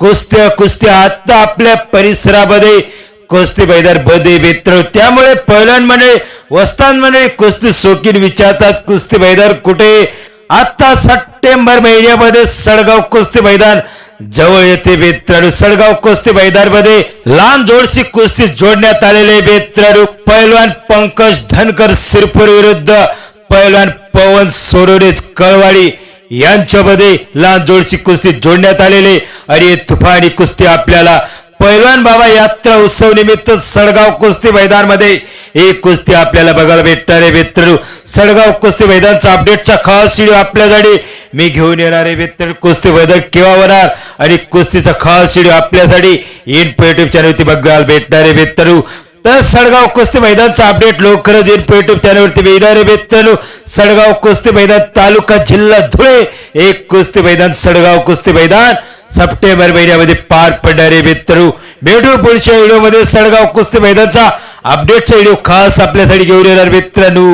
कुस्त्या कुस्त्या आता आपल्या परिसरामध्ये. कुस्ती बैदार बदे मित्र त्यामुळे पहिल्यान मंडळी वस्तान मंडळी कुस्ती सोकीन विचारतात कुस्ती बैदार कुठे? आता सप्टेंबर महिन्यामध्ये सडगाव कुस्ती मैदान जवळ येते बेत्राडू सडगाव कुस्ती मैदानमध्ये लहान जोडशी कुस्ती जोडण्यात आलेले बेत्राडू पैलवान पंकज धनकर सिरपूर विरुद्ध पैलवान पवन सोरोडे कळवाडी. यांच्यामध्ये लहान जोडची कुस्ती जोडण्यात आलेले आणि तुफानी कुस्ती आपल्याला पैलवान बाबा यात्रा उत्सव निमित्त सडगाव कुस्ती मैदानमध्ये ही कुस्ती आपल्याला बघायला भेटणार आहे. मित्र सडगाव कुस्ती मैदानचा अपडेटचा खास व्हिडिओ आपल्यासाठी मी घेऊन येणार आहे. मित्र कुस्ती मैदान केव्हा होणार आणि कुस्तीचा खास व्हिडिओ आपल्यासाठी इन युट्यूब चॅनलवरती बघायला भेटणार आहे. मित्र तर सडगाव कुस्ती मैदानचा अपडेट लवकरच इन पेटू त्यावरती येणारे आहे सडगाव कुस्ती मैदान तालुका जिल्हा धुळे एक कुस्ती मैदान सडगाव कुस्ती मैदान. सप्टेंबर महिन्यामध्ये पार पडणारे मित्र भेटू पुढच्या व्हिडिओमध्ये सडगाव कुस्ती मैदानचा अपडेटचा व्हिडिओ खास आपल्यासाठी घेऊन येणार मित्रांनो.